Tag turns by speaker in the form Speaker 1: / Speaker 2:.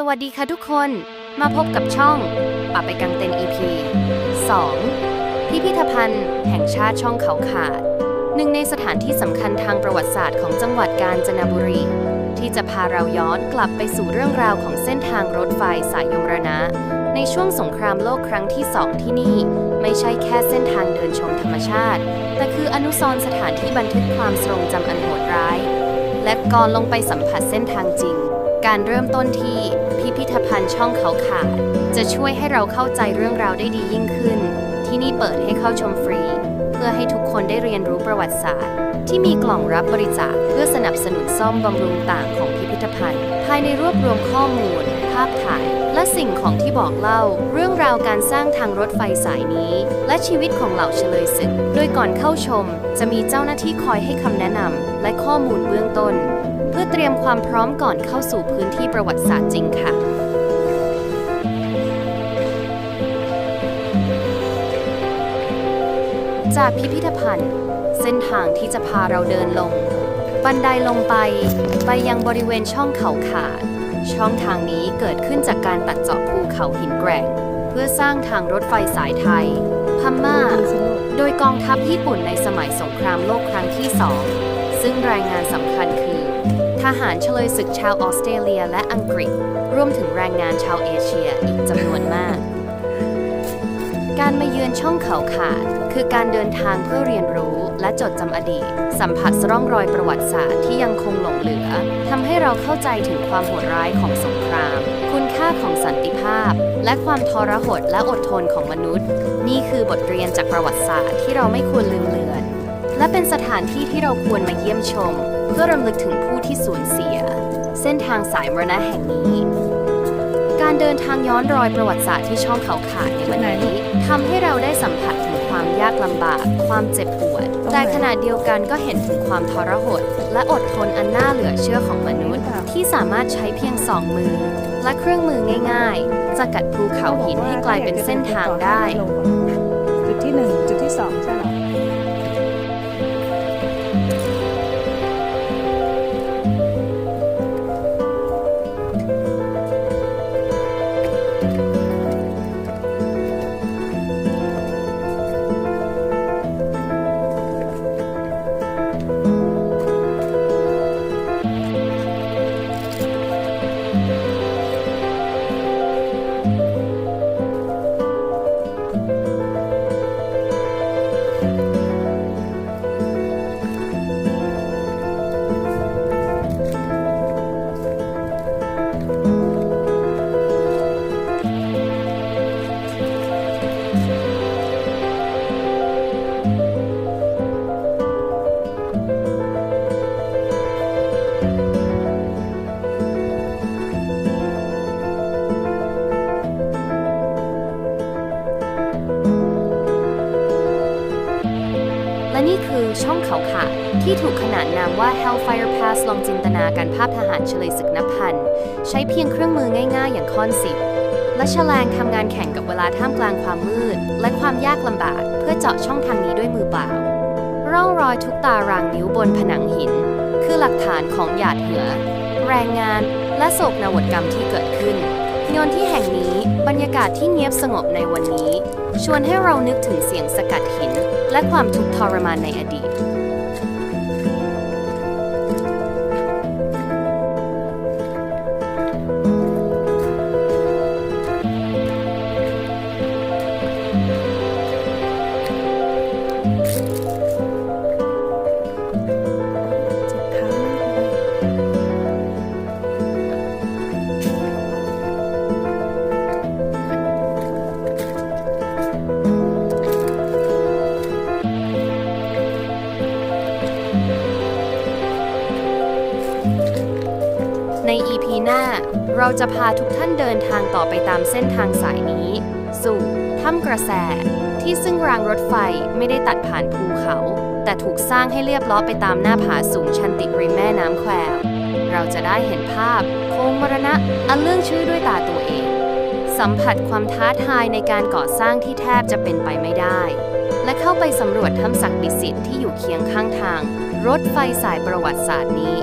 Speaker 1: สวัสดีค่ะทุกคนมาพบกับช่องป่าไปกังเต็น EP 2 พิพิธภัณฑ์ แห่งชาติช่องเขาขาด หนึ่งในสถานที่สำคัญทางประวัติศาสตร์ของจังหวัดกาญจนบุรี ที่จะพาเราย้อนกลับไปสู่เรื่องราวของเส้นทางรถไฟสายยมรณะ ในช่วงสงครามโลกครั้งที่สองที่นี่ ไม่ใช่แค่เส้นทางเดินชมธรรมชาติ แต่คืออนุสรณ์สถานที่บันทึกความทรงจำอันโหดร้าย และก่อนลงไปสัมผัสเส้นทางจริง การเริ่มต้นที่พิพิธภัณฑ์ช่องเขาขาด จะช่วยให้เราเข้าใจเรื่องราวได้ดียิ่งขึ้น ที่นี่เปิดให้เข้าชมฟรี เพื่อให้ทุกคนได้เรียนรู้ประวัติศาสตร์ ที่มีกล่องรับบริจาคเพื่อสนับสนุนซ่อมบำรุงต่างของพิพิธภัณฑ์ ภายในรวบรวมข้อมูล ภาพถ่าย และสิ่ง บอกเล่า เรื่องราวการสร้างทางรถไฟสายนี้ และชีวิตของเหล่าเฉลยศึก โดยก่อนเข้าชม จะมีเจ้าหน้าที่คอยให้คำแนะนำและข้อมูลเบื้องต้น เพื่อเตรียมความพร้อมก่อนเข้าสู่พื้นที่ประวัติศาสตร์จริงค่ะจากพิพิธภัณฑ์ เส้นทางที่จะพาเราเดินลง บันไดลงไป ไปยังบริเวณช่องเขาขาด ช่องทางนี้เกิดขึ้นจากการตัดเจาะภูเขาหินแกร่ง เพื่อสร้างทางรถไฟสายไทย พม่า โดยกองทัพญี่ปุ่นในสมัยสงครามโลกครั้งที่สองซึ่งรายงานสำคัญคือ ทหารเฉลยศึกชาวออสเตรเลียและอังกฤษ รวมถึงแรงงานชาวเอเชียอีกจำนวนมาก การมาเยือนช่องเขาขาด คือการเดินทางเพื่อเรียนรู้และจดจำอดีต สัมผัสร่องรอยประวัติศาสตร์ที่ยังคงหลงเหลือทำให้เราเข้าใจถึงความโหดร้ายของสงคราม คุณค่าของสันติภาพ และความทรหดและอดทนของมนุษย์ นี่คือบทเรียนจากประวัติศาสตร์ที่เราไม่ควรลืมเลือน และเป็นสถานที่ที่เราควรมาเยี่ยมชม เพื่อรำลึกถึงผู้ที่สูญเสีย เส้นทางสายมรณะแห่งนี้ การเดินทางย้อนรอยประวัติศาสตร์ที่ช่องเขาขาดในวันนี้ทำให้เราได้สัมผัสถึงความยากลำบาก ความเจ็บปวด แต่ขณะเดียวกันก็เห็นถึงความทรหด และอดทนอันน่าเหลือเชื่อของมนุษย์ ที่สามารถใช้เพียงสองมือ และเครื่องมือง่ายๆจะกัดภูเขาหินให้กลายเป็นเส้นทางได้
Speaker 2: จุดที่หนึ่งจุดที่สองใช่เหร
Speaker 1: ช่องเขาขาดที่ถูกขนานนามว่า Hellfire Pass ลองจินตนาการภาพทหารเฉลยศึกนับพัน ใช้เพียงเครื่องมือง่ายๆ อย่างค้อนสิบและแฉลงทำงานแข่งกับเวลาท่ามกลางความมืด และความยากลำบาก เพื่อเจาะช่องทางนี้ด้วยมือเปล่า ร่องรอยทุกตารางนิ้วบนผนังหิน คือหลักฐานของหยาดเหงื่อแรงงานและโศกนาฏกรรมที่เกิดขึ้น ยนที่แห่งนี้บรรยากาศที่เงียบสงบในวันนี้ ชวนให้เรานึกถึงเสียงสกัดหิน และความทุกข์ทรมานในอดีต หน้า เราจะพาทุกท่านเดินทางต่อไปตามเส้นทางสายนี้ สู่ถ้ำกระแส ที่ซึ่งรางรถไฟไม่ได้ตัดผ่านภูเขา แต่ถูกสร้างให้เรียบล้อไปตามหน้าผาสูงชันติดริมแม่น้ำแควเราจะได้เห็นภาพโค้งมรณะอันเรื่องชื่อด้วยตาตัวเอง สัมผัสความท้าทายในการก่อสร้างที่แทบจะเป็นไปไม่ได้ และเข้าไปสำรวจถ้ำศักดิ์สิทธิ์ที่อยู่เคียงข้างทาง รถไฟสายประวัติศาสตร์นี้